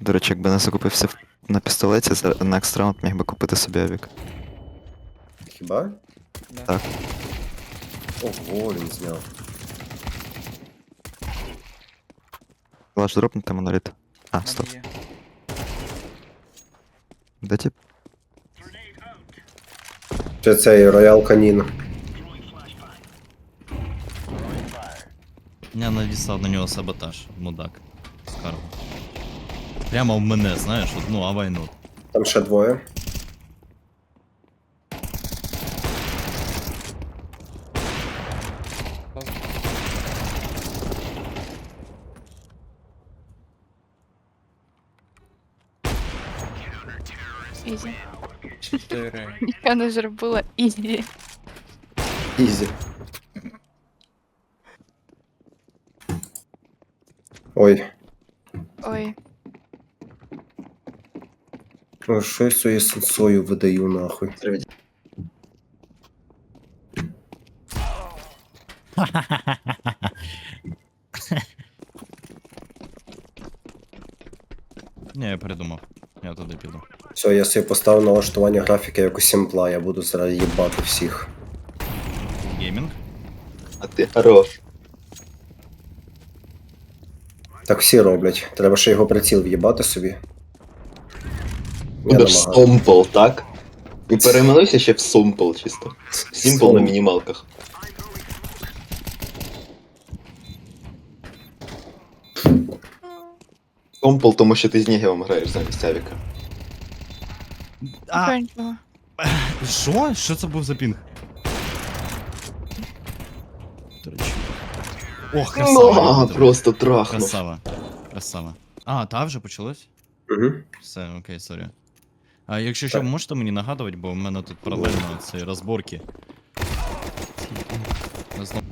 До речі, якби не закупився на пістолеті, за next раунд міг би купити собі авік. Хіба? Да. Так. Ого, він зняв. Флаш дропнути моноліт. А, стоп. є. Де тип? Це цей роял канін. Я навісав на нього саботаж, мудак. Скарб. Прямо в мене, знаєш, от, ну, а вайну. Там ще двоє. Ізі. Чотири. Я не зробила ізі. Ізі. Ой, Ой, Ну що я сенсою видаю нахуй. Ні, я передумав. Я туди піду. Все, я собі поставив налаштування графіки як у сімпла, я буду зараз їбати всіх. Геймінг. А ти хорош. Так всі роблять. Треба ще його приціл в'їбати собі. Будеш. Сомпл, так? І перейменуйся ще в Сомпл чисто. Сімпл на мінімалках. Сомпл, тому що ти з Нігівом граєш замість Авіка. А, нічого. що? Що це був за пінг? До речі. Ох, Ну, красава. а, просто трахнув. Красава. Красава. А, та вже почалось? Угу. Все, окей, сорі. А якщо що, можете мені нагадувати, бо в мене тут паралельно ці розборки. Знов-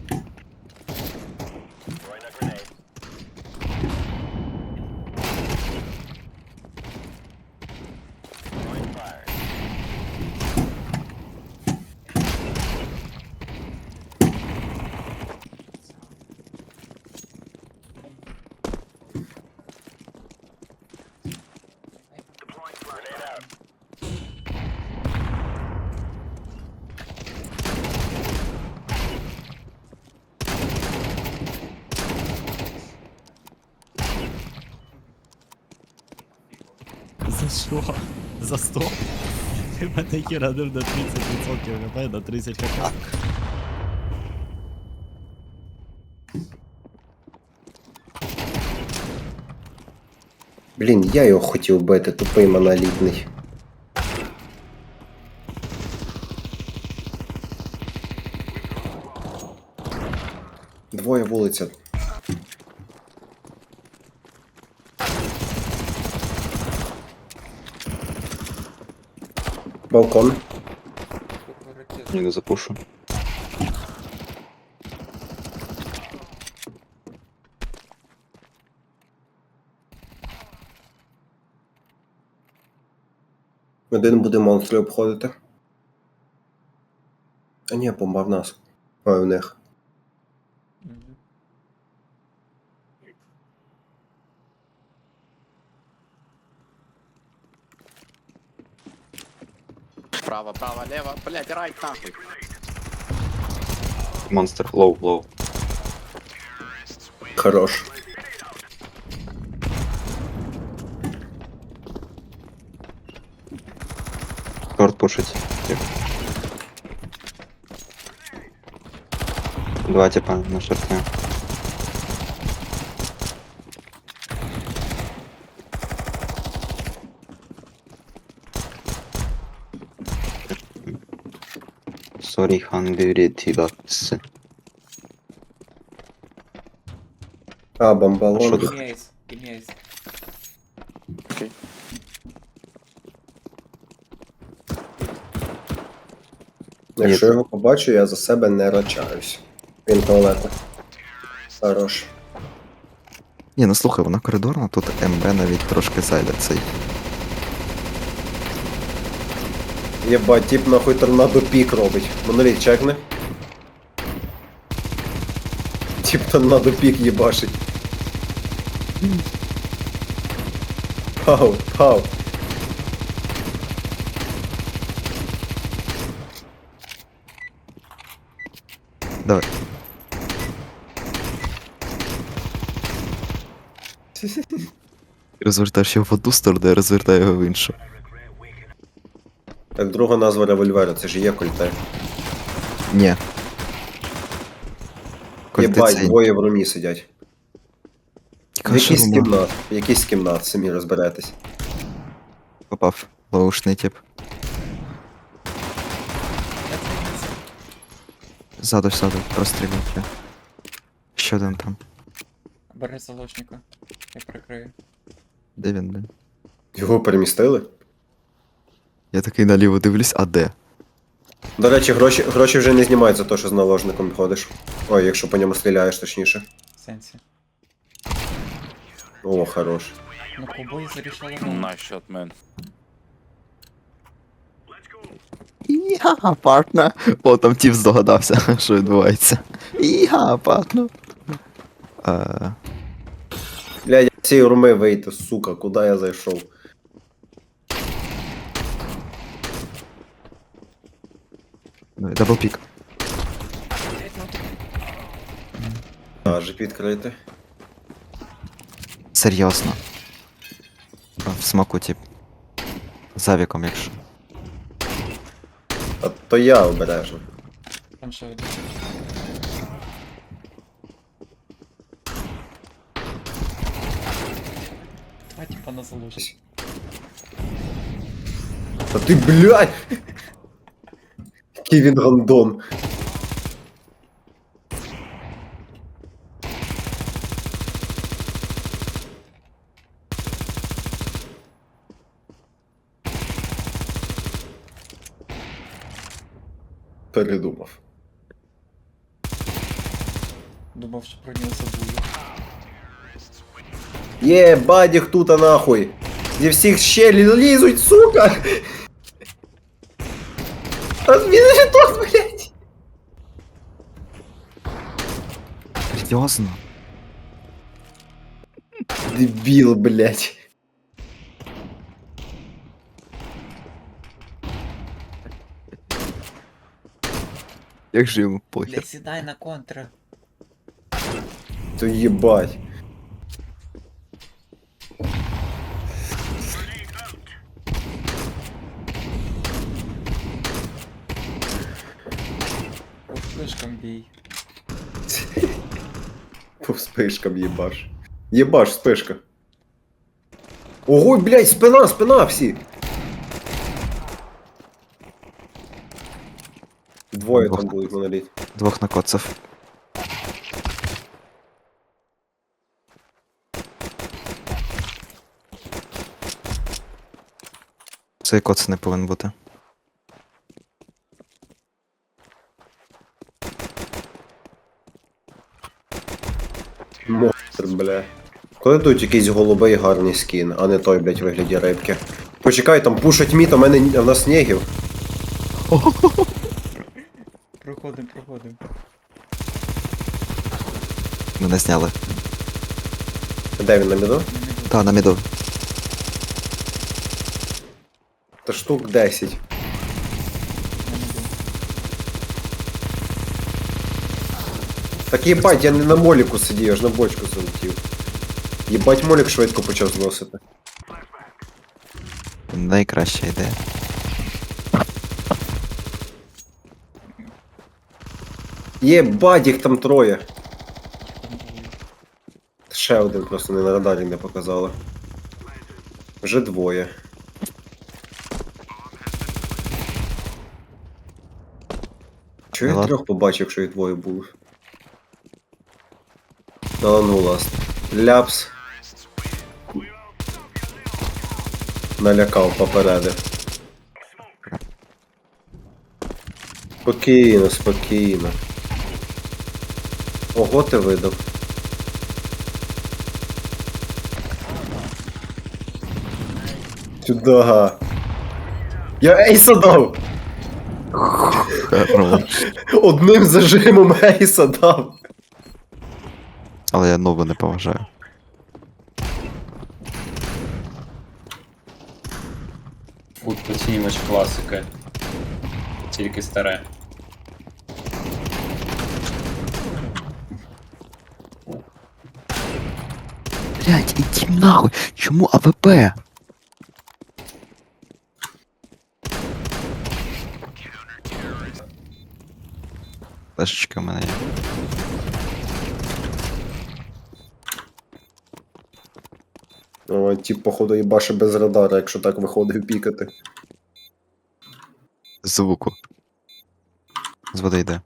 За що? За 100? Ти мене хіранив на 30%, хп, на 30 хп. Блін, я його хотів бити, тупий монолітний. Двоє вулиця. Балкон. Ні, не запушу. Один буде монстри обходити. А ні, бомба в нас. Ой, в них. Право, право, лево, блять, райт нахуй. Монстр, лоу, лоу. Хорош. Шорт пушить. Тихо. Два типа на шорте. Sorry, hungry T-Bucks. А, бомба А що лонг. ти? Гімейс. Гімейс. Якщо Ні. його побачу, я за себе не рачаюсь. Він туалета. Хорош. Ні, ну слухай, вона коридорна, тут МБ навіть трошки зайде цей. Єбать, тип нахуй торнадо пік робить. Моноліт чекне. Тип торнадо пік їбашить. Пау, пау. Давай. Розвертаєш його в одну сторону, я розвертаю його в іншу. Так, друга назва револьвера, це ж є кольте. Ні. Єбать, двоє в румі сидять. В якійсь кімнат, в якійсь кімнат, самі розберетесь. Попав. Лоушний тип. Ззаду, ззаду, прострілюйте. Ще один там. Бери заложника. Я прикрию. Де він, блін? Його перемістили? Я такий наліво дивлюсь, а де? До речі, гроші, гроші вже не знімають за те, що з наложником ходиш. Ой, якщо по ньому стріляєш, точніше. Сенсі. О, хорош. Ну, кобої зарішали Nice shot, man. Іга, партнер. О, там тіп здогадався, що відбувається. Іга, партнер. Е, Блядь, я з цієї руми вийти, сука, куди я зайшов? ну, Даблпік. А, жип відкрити. Серйозно. А, В смаку, тип. За віком, якщо. А то я обережно. Там ще один. Два типа на заложник. Та ти, блядь! Який він гандон. Передумав. Думав, що про нього забули. Є, бадіх тут, а нахуй! Зі всіх щелі лізуть, сука! А він же тут, блядь! Серйозно? Дебіл, блядь. Як же йому Бля, похер? сідай на контра. То їбать. По вспишкам бій. По вспишкам їбаш. Єбаш, вспишка. Ого, блядь, спина, спина всі. Двоє там будуть моноліт. Двох накоцав. Цей коц не повинен бути. Монстр, бля. Коли тут якийсь голубий гарний скін, а не той, блядь, вигляді рибки. Почекай, там пушать міт, а в мене в нас снігів. Проходим, проходим. Мене зняли. Де він на міду? Та, на міду. Та штук 10. Так їбать, я не на моліку сидів, я ж на бочку залетів. Їбать, молік швидко почав зносити. Найкраща ідея. Єбать, їх там троє. Там двоє. Ще один просто не на радарі не показали. Вже двоє. Чого я Ладно. трьох побачив, якщо їх двоє було? Та ну ласт. Ляпс. Налякав, попередив. Спокійно, спокійно. Ого, ти видав. Сюда. Я ейса дав! Одним зажимом ейса дав. Але я нову не поважаю. Фут поцінювач класики. Тільки старе. Блять, іди нахуй! Чому АВП? Флешечка в мене є. О, тип, походу, їбаше без радара, якщо так виходив пікати. З звуку. З води йде.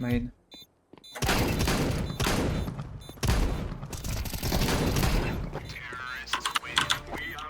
Мейн.